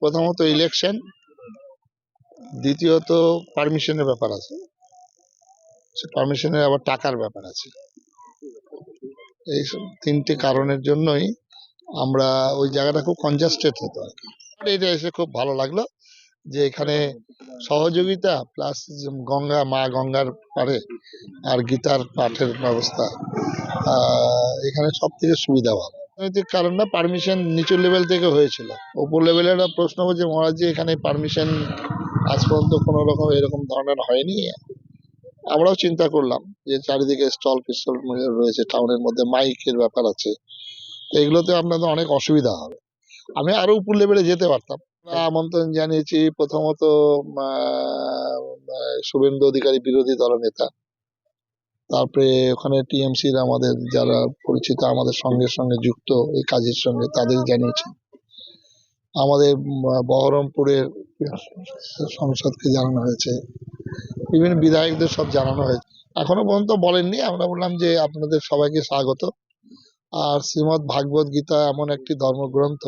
প্রথমত ইলেকশন দ্বিতীয়ত পারমিশনের ব্যাপার আছে। সে পারমিশনের আবার টাকার ব্যাপার আছে। এই তিনটে কারণের জন্যই আমরা ওই জায়গাটা খুব কনজাস্টেড হতো আর কি। এটা এসে খুব ভালো লাগল যে এখানে সহযোগিতা প্লাস গঙ্গা, মা গঙ্গার পারে আর গীতার পাঠের ব্যবস্থা এখানে সব থেকে সুবিধা ভালো। রাজনৈতিক কারণ পারমিশন নিচু লেভেল থেকে হয়েছিল। উপর লেভেলের প্রশ্ন যে এখানে পারমিশন আজ পর্যন্ত কোনো রকম এরকম ধরনের হয়নি। আমরাও চিন্তা করলাম যে চারিদিকে স্টল পিস্টল রয়েছে টাউনের মধ্যে মাইকের ব্যাপার আছে। তো এগুলোতে আপনাদের অনেক অসুবিধা হবে। আমি আরও উপর লেভেলে যেতে পারতাম। আমন্ত্রণ জানিয়েছি প্রথমত শুভেন্দু অধিকারী বিরোধী দলনেতা তারপরে ওখানে টিএমসির আমাদের যারা পরিচিত আমাদের সঙ্গে সঙ্গে যুক্ত এই কাজের সঙ্গে তাদের জানিয়েছি আমাদের বহরমপুরের সংসদকে জানানো হয়েছে। বিভিন্ন বিধায়কদের সব জানানো হয়েছে। এখনও পর্যন্ত বলেননি, আমরা বললাম যে আপনাদের সবাইকে স্বাগত। আর শ্রীমৎ ভাগবত গীতা এমন একটি ধর্মগ্রন্থ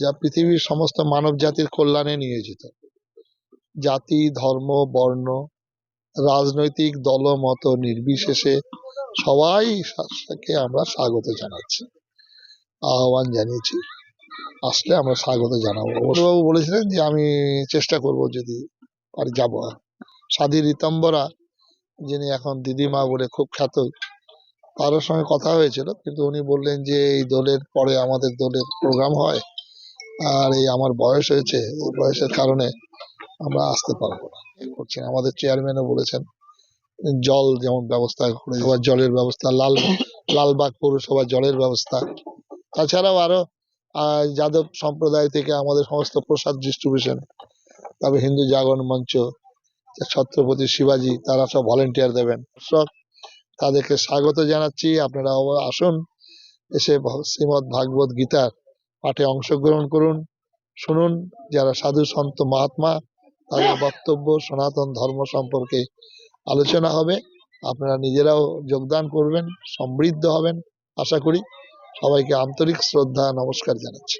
যা পৃথিবীর সমস্ত মানব জাতির কল্যাণে নিয়োজিত। জাতি, ধর্ম, বর্ণ রাজনৈতিক দল দলমত নির্বিশেষে সবাই কে আমরা স্বাগত জানাচ্ছি। আহ্বান জানিয়েছি। আসলে আমরা স্বাগত জানাব। অবশ্যবাবু বলেছিলেন যে, আমি চেষ্টা করব যদি আর যাব। সাধী রীতম্বরা, যিনি এখন দিদিমা বলে খুব খ্যাত, তারও সঙ্গে কথা হয়েছিল। কিন্তু উনি বললেন যে, এই দলের পরে আমাদের দলের প্রোগ্রাম হয়। আর এই আমার বয়স হয়েছে, এই বয়সের কারণে আমরা আসতে পারব করছেন আমাদের চেয়ারম্যানও বলেছেন জল যেমন ব্যবস্থা করে দেওয়া, জলের ব্যবস্থা লাল লালবাগ পৌরসভা জলের ব্যবস্থা। তাছাড়াও আরও যাদব সম্প্রদায় থেকে আমাদের সমস্ত প্রসাদ ডিস্ট্রিবিউশন তারপরে হিন্দু জাগরণ মঞ্চ ছত্রপতি শিবাজি তারা সব ভলেন্টিয়ার দেবেন। সব তাদেরকে স্বাগত জানাচ্ছি। আপনারা আসুন এসে শ্রীমদ্ ভাগবত গীতার পাঠে অংশগ্রহণ করুন শুনুন যারা সাধু সন্ত মহাত্মা তাদের বক্তব্য সনাতন ধর্ম সম্পর্কে আলোচনা হবে। আপনারা নিজেরাও যোগদান করবেন, সমৃদ্ধ হবেন। আশা করি সবাইকে আন্তরিক শ্রদ্ধা, নমস্কার জানাচ্ছি।